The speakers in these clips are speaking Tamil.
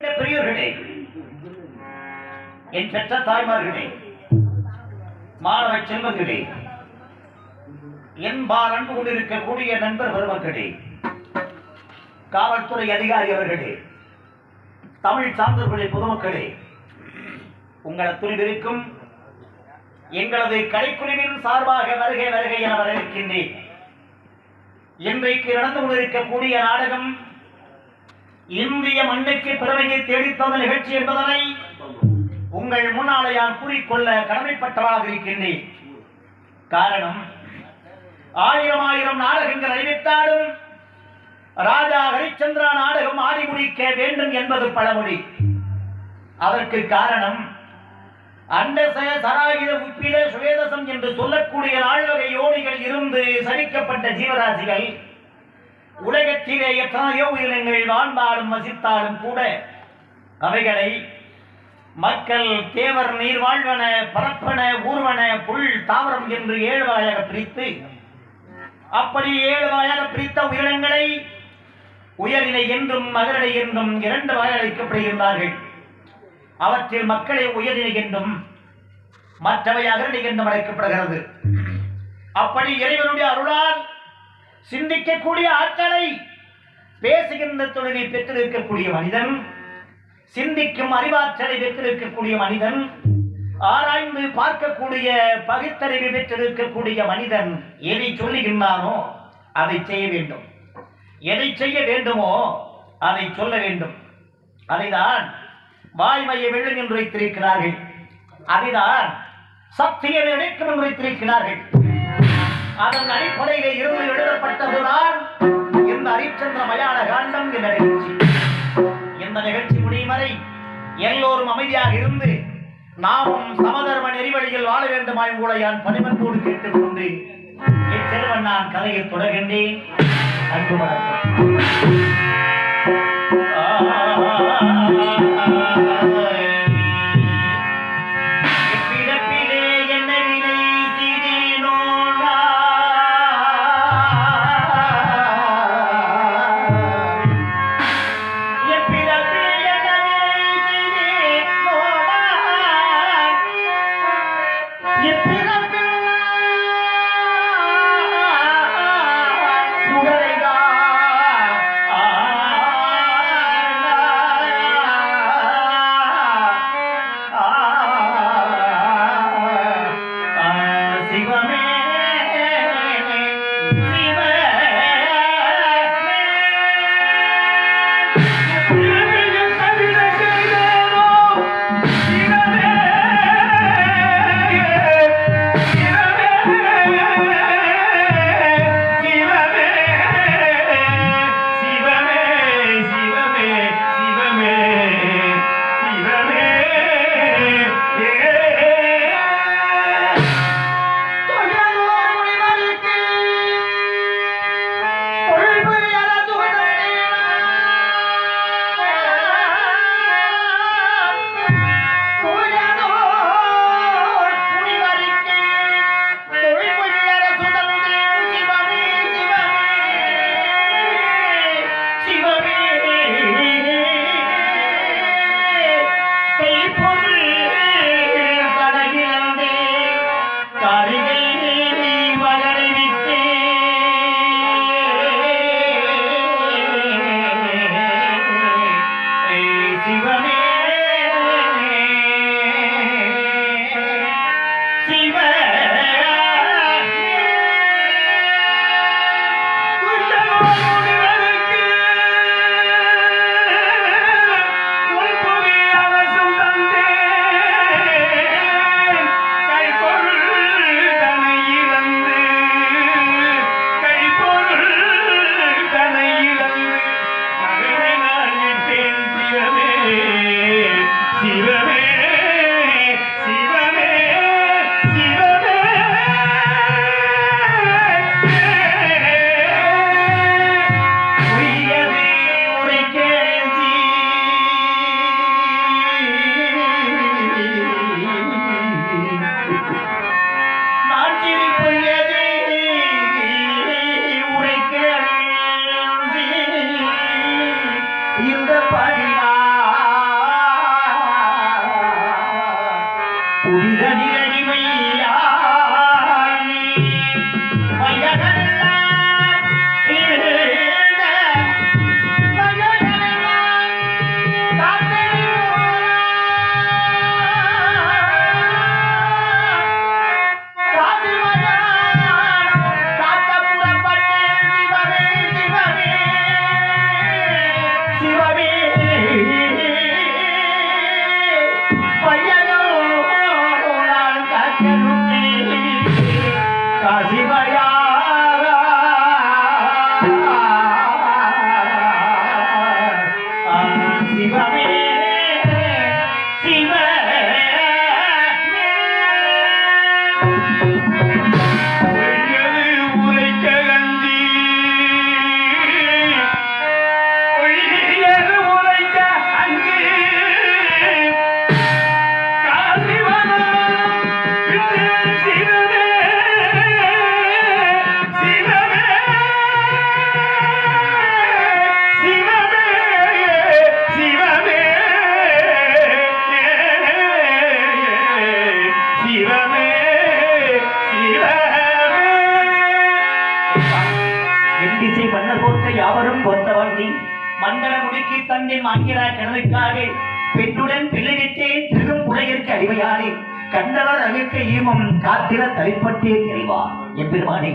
பெரியவர்களே என் பெற்ற தாய்மார்களே மாணவ செல்வங்களே என்பார் அன்பு கொண்டிருக்கக்கூடிய நண்பர் பெருமக்களே காவல்துறை அதிகாரி அவர்களே தமிழ் சார்ந்தவர்களே பொதுமக்களே உங்கள் துணிவிருக்கும் எங்களது கலைக்குழுவின் சார்பாக வருகை வருகை என வரவேற்கின்றேன். இன்றைக்கு நடந்து கொண்டிருக்கக்கூடிய நாடகம் இந்திய மண்ணுக்கு பெருமையை தேடித்தந்த நிகழ்ச்சி என்பதனை உங்கள் முன்னாலே நான் கூறிக்கொள்ள கடமைப்பட்டவராக இருக்கின்றேன். காரணம் ஆயிரம் ஆயிரம் நாடகங்கள் அறிவித்தாலும் ராஜா ஹரிச்சந்திரா நாடகம் ஆடி முடிக்க வேண்டும் என்பது பழமொழி. அதற்கு காரணம் அண்டசய சராகித உப்பில சுவேதசம் என்று சொல்லக்கூடிய நால்வகை யோனிகள் இருந்து சரிக்கப்பட்ட ஜீவராசிகள் உலகத்திலே எத்தனையோ உயிரினங்கள் வாழ்ந்தாலும் வசித்தாலும் கூட அவைகளை மக்கள் தேவர் நீர் வாழ்வன பரப்பன ஊர்வன புல் தாவரம் என்று ஏழு வகையாக பிரித்து அப்படி ஏழு வகையாக பிரித்த உயிரினங்களை உயர்நிலை என்றும் மகரிலை என்றும் இரண்டு வகை அழைக்கப்படுகின்றார்கள் அவற்றில் மக்களை உயர்நிலை என்றும் மற்றவை அகரடி என்றும் அழைக்கப்படுகிறது. அப்படி இறைவனுடைய அருளால் சிந்திக்கக்கூடிய ஆற்றலை பேசுகின்ற தொழிலை பெற்றிருக்கக்கூடிய மனிதன் சிந்திக்கும் அறிவாற்றலை பெற்றிருக்கக்கூடிய மனிதன் ஆராய்ந்து பார்க்கக்கூடிய பகுத்தறிவு பெற்றிருக்கக்கூடிய மனிதன் எதை சொல்லுகின்றானோ அதை செய்ய வேண்டும். எதை செய்ய வேண்டுமோ அதை சொல்ல வேண்டும். அதைதான் வாய்மையை வெள்ளும் என்று வைத்திருக்கிறார்கள். அதைதான் சக்தியை நினைக்கும் என்று வைத்திருக்கிறார்கள். அதன் அடிப்படையிலே இருந்து எழுதப்பட்டதுதான் இந்த ஹரிச்சந்திர மயான காண்டம் இந்த நிகழ்ச்சி. இந்த நிகழ்ச்சி முடியும் வரை எல்லோரும் அமைதியாக இருந்து நாமும் சமதர்ம நெறிவழியில் வாழ வேண்டுமாய் உங்களை நான் பணிமன்போடு கேட்டுக்கொண்டு இச்சிறுவன் நான் கதையை தொடர்கின்றேன். அன்பு வணக்கம். மண்டல முடுக்கி தந்தை மாங்கிறா கிணறுக்காக பெண்ணுடன் பிள்ளைவிட்டேன் திருகம் உலகிற்கு அடிமையானே. கண்டவர் அழுக்க ஈமம் காத்திர தலைப்பட்டே தெரிவா என் பெருமானே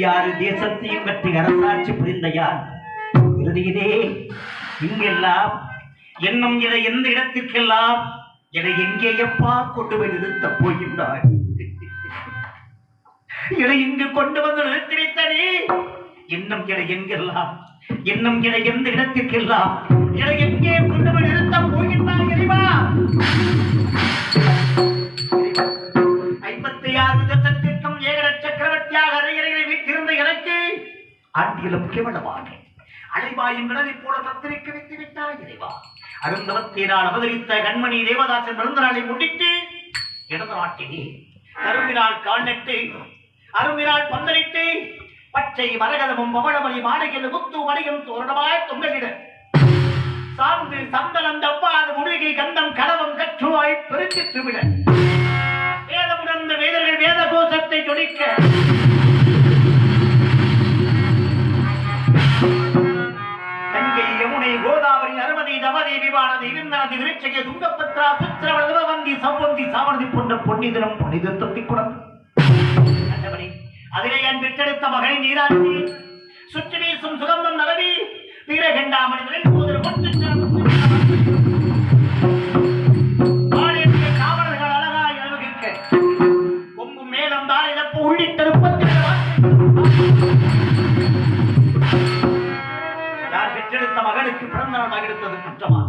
யாரு தேசத்தையும் பற்றி அரசாட்சி புரிந்த யார்? இறுதியிலே இங்கெல்லாம் என்னும் இதை எந்த இடத்திற்கெல்லாம் என்னை எங்கே எப்பா கொண்டு போய் நிறுத்த போகின்றார் இதை இங்கு கொண்டு வந்து நிறுத்தி வைத்தனே இன்னும் இதை எங்கெல்லாம் இன்னும் இதை எந்த இடத்திற்கெல்லாம் இதை எங்கே கொண்டு போய் நிறுத்த போகின்றார் இறைவா காட்டிலும் கேவலமாக அலைபாயும் கடலை போல தத்திரிக்க வைத்து விட்டாய் இறைவா. அருந்தவத்தேனால் அவதரித்த கண்மணி தேவதாசன் பிறந்த நாளை முன்னிட்டு இடது நாட்டிலே கரும்பினால் கால் நட்டு அரும்பினால் பந்தலிட்டு பச்சை மரகதமும் பவளமணி மாடைகள் முத்து மணியும் தோரணமாய் தொங்கலிட சார்ந்து சந்தனம் தப்பாது முழுகை கந்தம் கடவம் கற்றுவாய் பெருக்கி விட வேதமுணர்ந்த வேதர்கள் வேத கோஷத்தை ஜொலிக்க. விவானதி விண்ணனதி விருட்சகை துங்கபத்ரா புத்திரவள உதவந்தி சவ்வந்தி சாவணதி போன்ற பொன்னிதனம் புனித தொட்டி குடம் அதிலே என் பெற்றெடுத்த மகனை நீராட்டி? சுற்றி வீசும் சுகந்தம் நலவி வீரகண்டாமணி போதில் முத்து காவலர்கள் அழகாய் அனுபவிக்க கொம்பு மேலம் தாரை உள்ளிட்ட முப்பத்தி யார் பெற்றெடுத்த மகனுக்கு பிறந்த நாள் மகிழ்த்தது குற்றமா?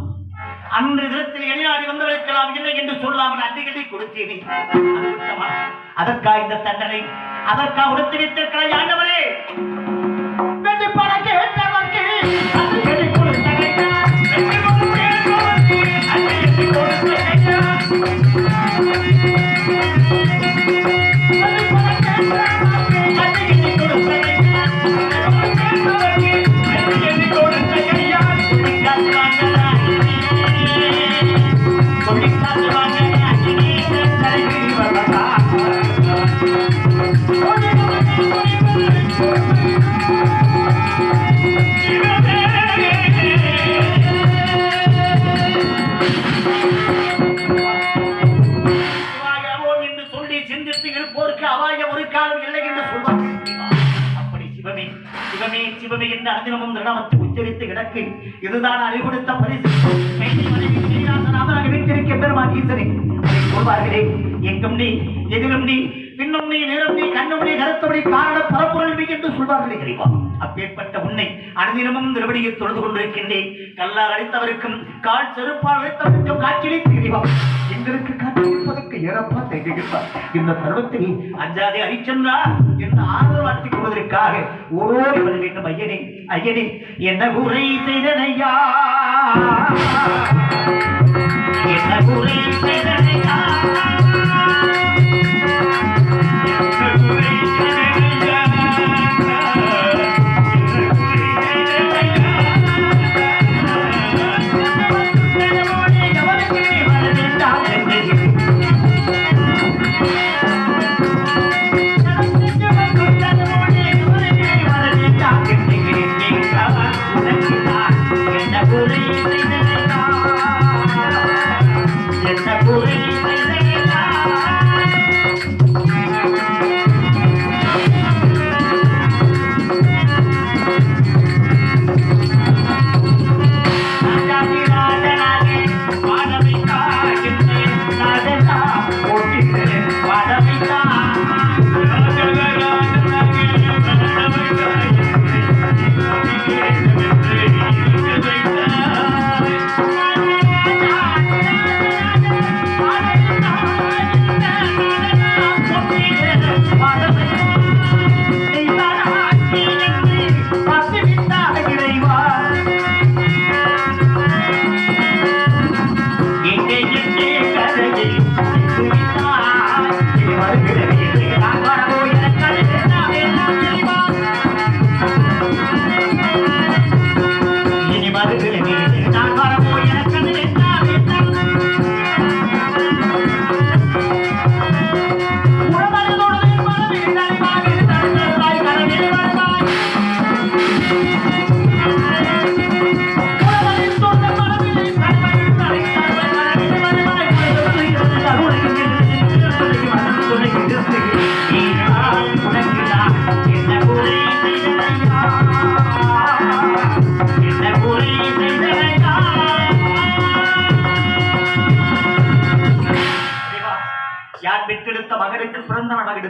அன்று தினத்தில் எளிநாடி வந்திருக்கலாம். இல்லை என்று சொல்லாமல் அன்றைகளை கொடுத்தேனே. அது அதற்கா இந்த தண்டனை? அதற்கா உடுத்து வைத்திருக்கிறாய் ஆண்டவரே? சிவமே என்று அனுதினமும் திடமத்து உச்சரித்து கிடக்கு. இதுதான் அறிவுறுத்த பரிசு. வீட்டிற்கு மனைவி ஸ்ரீநாதநாதனாக பெருமான் ஈசனே. சொல்வார்களே எங்கும் நீ எதிரும் நீ பின்னும் நீ நிறம் நீ கண்ணும் நீ கருத்தபடி காரண பரப்புரள் நீ என்று சொல்வார்களே அறிவா அப்பேற்பட்ட உன்னை அனுதினமும் திருவடியில் தொழுது கொண்டிருக்கின்றேன். கல்லால் அடித்தவருக்கும் கால் செருப்பால் அடித்தவருக்கும் காட்சியளித்து அறிவா எங்களுக்கு காட்சி ஏறப்பா தெரிவிப்பார் இந்த தருணத்தில் அஞ்சாதே அரிச்சந்திரா என்று ஆறுதல் வார்த்தைக் கொள்வதற்காக ஓடி வர வேண்டும் ஐயனே ஐயனே என்ன குறை செய்தனையா? என்ன குறை செய்த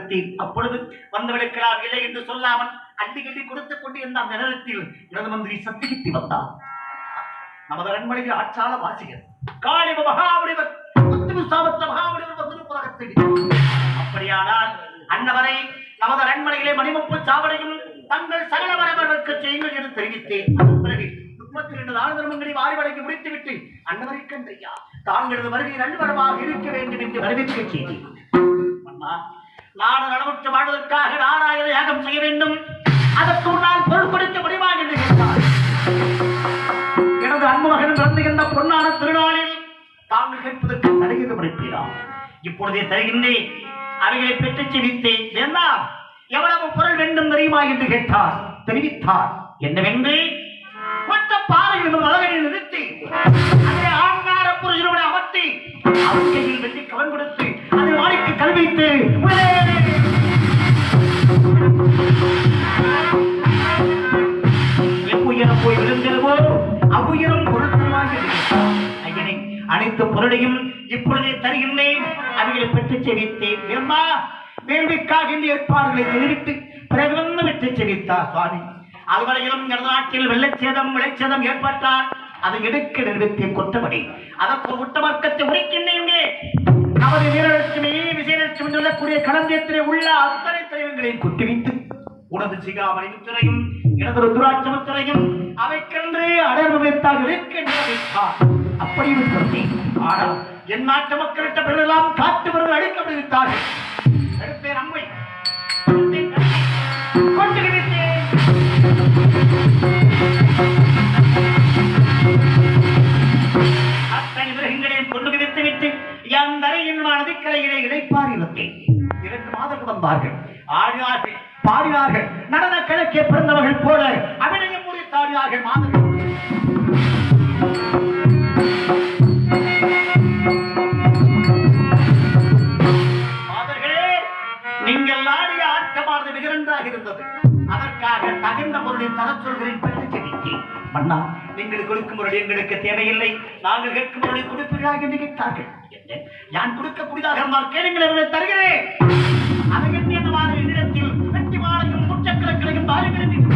பிறந்த அப்பொழுது வந்தவர்களுக்கெல்லாம் இல்லை என்று சொல்லாமல் அட்டி கட்டி கொடுத்துக் கொண்டிருந்த அந்த நேரத்தில் இடது மந்திரி சத்திகித்தி வந்தார் நமது அரண்மனையில் ஆட்சால வாசிகர் காளிவ மகாபலிவர் அப்படியானால் அன்னவரை நமது அரண்மனையிலே மணிமுப்பு சாவடையும் தங்கள் சகல வரவர்களுக்கு செய்யுங்கள் என்று தெரிவித்தேன். அதன் பிறகு முப்பத்தி இரண்டு தான தர்மங்களை வாரி வழங்கி முடித்துவிட்டு அன்னவரை கண்டையா தாங்களது வருகை நல்வரமாக இருக்க வேண்டும் என்று வரவேற்க செய்தேன். அண்ணா நாடு நலமுற்று வாழ்வதற்காக நாராயண யாகம் செய்ய வேண்டும். அதற்கு முன்னால் பொருள் கொடுக்க முடியுமா என்று கேட்டார். எனது அன்பு மகன் பிறந்துகின்ற பொன்னான திருநாளில் தாங்கள் கேட்பதற்கு தடையது முடிப்பீரா இப்பொழுதே தருகின்றேன் அவைகளை பெற்றுச் செவித்தேன். வேண்டாம் எவ்வளவு பொருள் வேண்டும் தெரியுமா என்று கேட்டார். தெரிவித்தார். என்னவென்று? கொஞ்சம் பாறை அழகை நிறுத்தி அதை ஆங்கார புருஷனுடைய அமர்த்தி அவர் கையில் வெள்ளி கவன் கொடுத்து அதை கல்வித்து உயரம் போய் விழுந்திருவோ அவ்வுயரம் பொருத்தமாக ஐயனை அனைத்து பொருளையும் இப்பொழுதே தருகின்றேன். அவைகளை பெற்று செவித்தேன். வேம்பா வேள்விக்காக இந்த ஏற்பாடுகளை தெரிவித்து பிறகு வந்து செவித்தார் சுவாமி. அதுவரையிலும் எனது நாட்டில் வெள்ளச்சேதம் விளைச்சேதம் ஏற்பட்டால் அதை எடுக்க நிறுவத்தை கொட்டபடி அதற்கு ஒரு உட்டமார்க்கத்தை உரைக்கின்றேன் நமது வீரலட்சுமியை விஜயலட்சுமி சொல்லக்கூடிய களஞ்சியத்திலே உள்ள அத்தனை தெய்வங்களையும் கொட்டி வைத்து உனது சிகாமணி முத்திரையும் எனது ருத்ராட்ச முத்திரையும் அவைக்கென்று அடர்வு வைத்தாக இருக்கின்றார் அப்படி இருக்கிறது ஆனால் என் நாட்டு மக்களிட்ட பிறரெல்லாம் காட்டு பிறகு அழிக்க விடுவித்தார்கள் தடுப்பேன் அம்மை தடுத்தேன் கண்ணை. கொண்டு விடுத்தேன் மிருகங்களையும் கொண்டு விடுத்து இரண்டு மாதம் பிறந்தார்கள் ஆடினார்கள் பாடினார்கள். நடன கிழக்கே பிறந்தவர்கள் போல அபிநயம் முடித்தாடினார்கள் மாதர்கள். நீங்கள் இருந்தது. தர மன்னா நீங்கள் கொடுக்கும் பொருள் எங்களுக்கு தேவையில்லை. நாங்கள் கேட்கும் பொருளை கொடுப்பீர்களாக என்று கேட்டார்கள். யான் கொடுக்க கொடுக்கக்கூடியதாக இருந்தால் கேளுங்கள் என்று தருகிறேன். அதை எண்ணி அந்த மாதிரி என்னிடத்தில் வெற்றி மாலையும் முச்சக்கரங்களையும் தாருங்கள் என்று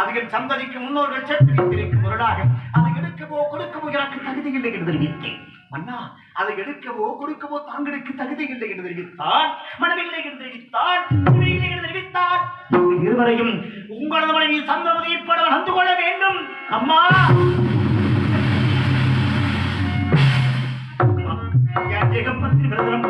அதில் சந்ததிக்கு முன்னோர்கள் சேர்த்து வைத்திருக்கும் பொருளாக அதை எடுக்கவோ கொடுக்கவோ எனக்கு தகுதி இல்லை என்று தெரிவித்தேன். மன்னா அதை எடுக்கவோ கொடுக்கவோ தாங்களுக்கு தகுதி இல்லை என்று தெரிவித்தார் மனமில்லை என்று தெரிவித்தார் இல்லை என்று தெரிவித்தார் இருவரையும் உங்களது மனைவி சந்தமதியை போல நடந்து கொள்ள வேண்டும். அம்மா! என் விரதம்.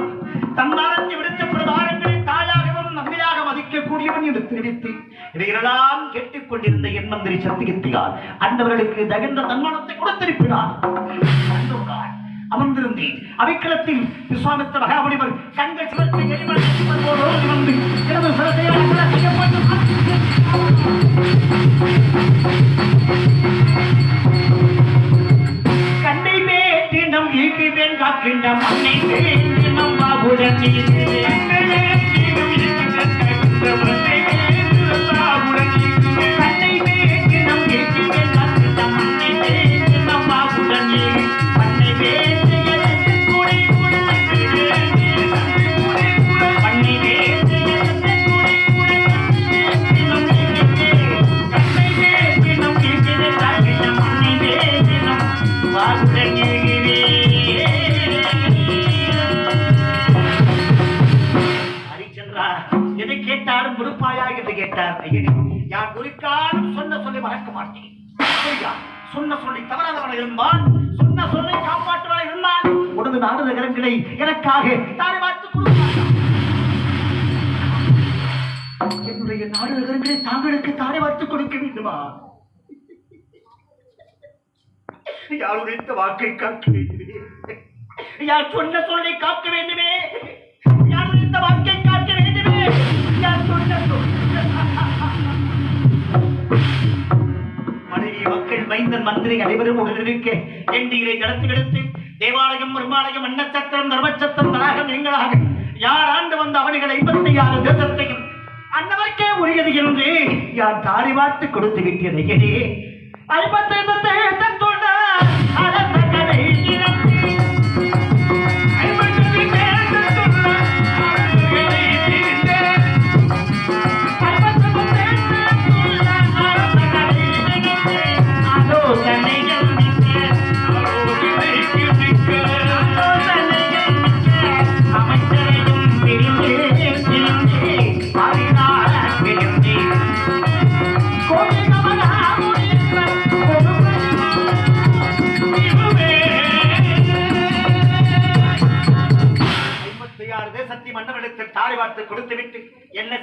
தன்னாரத்தை விடுத்த பிரதாரங்களை தாயாகவும் நம்பியாக மதிக்கக்கூடியவன் என்று தெரிவித்து இவைகளெல்லாம் கேட்டுக்கொண்டிருந்த என் மந்திரி சத்தியத்தியார் அந்தவர்களுக்கு தகுந்த தன்மானத்தை கொடுத்திருக்கிறார் அந்தோடாய் அமர்ந்திருந்தேன். அவைக்களத்தில் விஸ்வாமித்த மகாபலிவர் கண்கள் சிவத்தை எரிமலை வந்து எனது சிறத்தையாக காக்கின்ற மண்ணை வேண்டினம் நாடு எனக்காக தாரை பார்த்து என்னுடைய நாடு நகரங்களை தாங்களுக்கு தாரை பார்த்து கொடுக்க வேண்டுமா? யார் உரைத்த வாக்கை காக்க வேண்டுமே யார் சொன்ன சொல்லை காக்க வேண்டுமே? யார் உரைத்த வாக்கை காக்க வேண்டுமே? யார் சொன்ன சொல்? மனைவி மக்கள் மைந்தன் மந்திரி அனைவரும் உடனிருக்க எண்டிகளை நடத்தி எடுத்து தேவாலயம் பெருமாலயம் அன்னச்சத்திரம் தர்மச்சத்திரம் தராகம் எங்களாக யார் ஆண்டு வந்த அவனிகள் ஐம்பத்தி ஆறு தேசத்தையும் அன்னவர்க்கே உரியது என்று யார் தாரி பார்த்து கொடுத்து விட்டதையே ஐம்பத்தைந்து தேசத்தோட அரச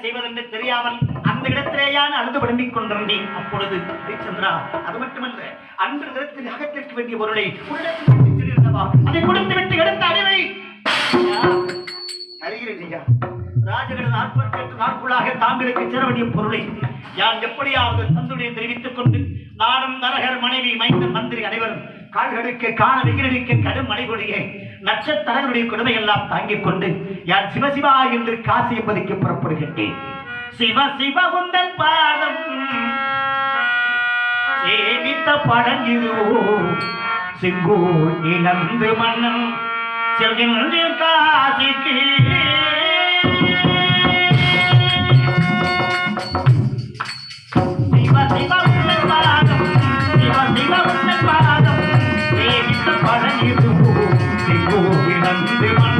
செய்வதென்று தெரியாமல் அந்த இடத்திலேயான அழுது புலம்பிக் கொண்டிருந்தேன். அப்பொழுது ஹரிச்சந்திரா அது மட்டுமல்ல அன்று இடத்தில் அகத்திற்கு வேண்டிய பொருளை உள்ளிருந்தவா வைத்துச் சொல்லியிருந்தவா? அதை எடுத்த அறிவை அறிகிறேன் ஐயா. ராஜகடன் நாற்பத்தி எட்டு நாட்களாக தாங்களுக்கு சேர வேண்டிய பொருளை யான் எப்படியாவது தந்துடைய தெரிவித்துக் கொண்டு நானும் நரகர் மனைவி மைந்தன் மந்திரி அனைவரும் கால்களுக்கு காண வெயிலடிக்க கடும் மழை பொழிய நட்சத்திரங்களுடைய கொடுமை எல்லாம் தாங்கிக் கொண்டு யான் சிவசிவா என்று காசியை பதிக்க புறப்படுகின்றேன். சிவ சிவ உந்தன் பாதம் சேவித்த பழங்கிருவோ செங்கோல் இழந்து மன்னன் செல்கின்ற காசிக்கு. இழந்து மன்னன்